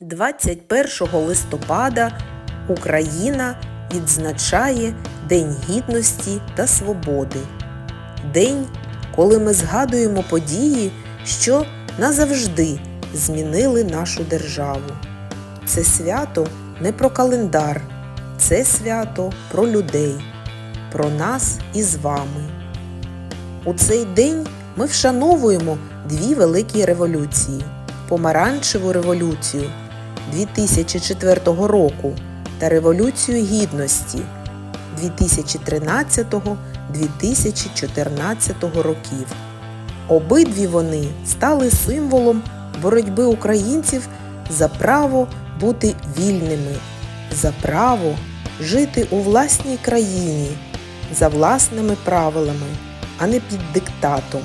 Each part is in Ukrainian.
21 листопада Україна відзначає День Гідності та Свободи. День, коли ми згадуємо події, що назавжди змінили нашу державу. Це свято не про календар, це свято про людей, про нас із вами. У цей день ми вшановуємо дві великі революції: Помаранчеву революцію 2004 року та Революцію Гідності 2013-2014 років. Обидві вони стали символом боротьби українців за право бути вільними, за право жити у власній країні, за власними правилами, а не під диктатом.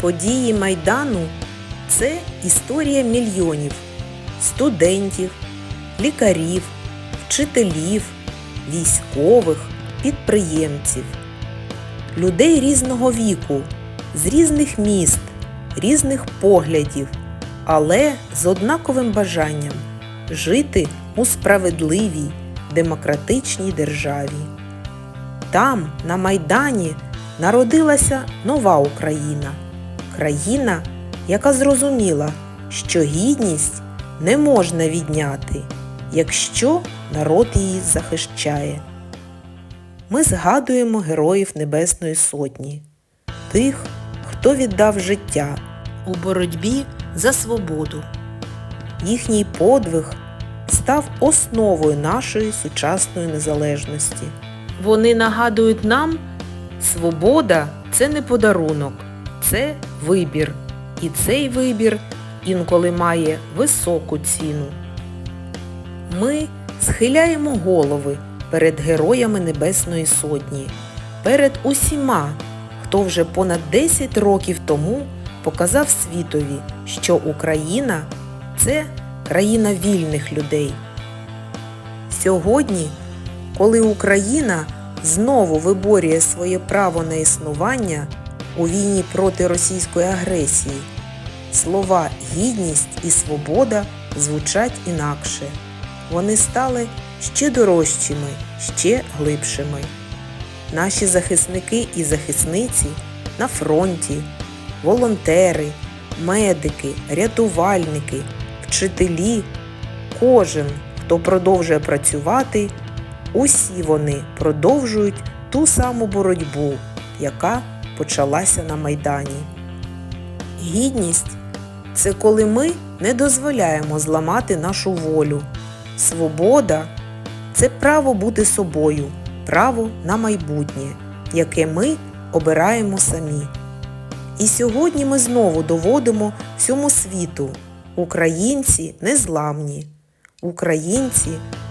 Події Майдану це історія мільйонів студентів, лікарів, вчителів, військових, підприємців, людей різного віку, з різних міст, різних поглядів, але з однаковим бажанням жити у справедливій, демократичній державі. Там, на Майдані, народилася нова Україна, країна, яка зрозуміла, що гідність не можна відняти, якщо народ її захищає. Ми згадуємо героїв Небесної Сотні, тих, хто віддав життя у боротьбі за свободу. Їхній подвиг став основою нашої сучасної незалежності. Вони нагадують нам, свобода це не подарунок, це вибір. І цей вибір інколи має високу ціну. Ми схиляємо голови перед героями Небесної Сотні, перед усіма, хто вже понад 10 років тому показав світові, що Україна це країна вільних людей. Сьогодні, коли Україна знову виборює своє право на існування у війні проти російської агресії, слова гідність і свобода звучать інакше. Вони стали ще дорожчими, ще глибшими. Наші захисники і захисниці на фронті, волонтери, медики, рятувальники, вчителі, кожен, хто продовжує працювати, усі вони продовжують ту саму боротьбу, яка почалася на Майдані. Гідність це коли ми не дозволяємо зламати нашу волю. Свобода це право бути собою, право на майбутнє, яке ми обираємо самі. І сьогодні ми знову доводимо всьому світу, українці незламні. Українці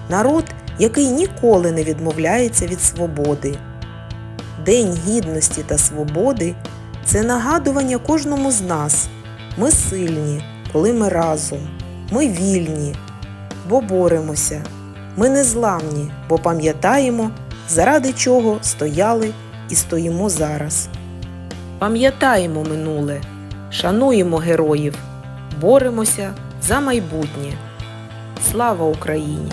народ, який ніколи не відмовляється від свободи. День гідності та свободи це нагадування кожному з нас. Ми сильні, коли ми разом. Ми вільні, бо боремося. Ми незламні, бо пам'ятаємо, заради чого стояли і стоїмо зараз. Пам'ятаємо минуле, шануємо героїв, боремося за майбутнє. Слава Україні!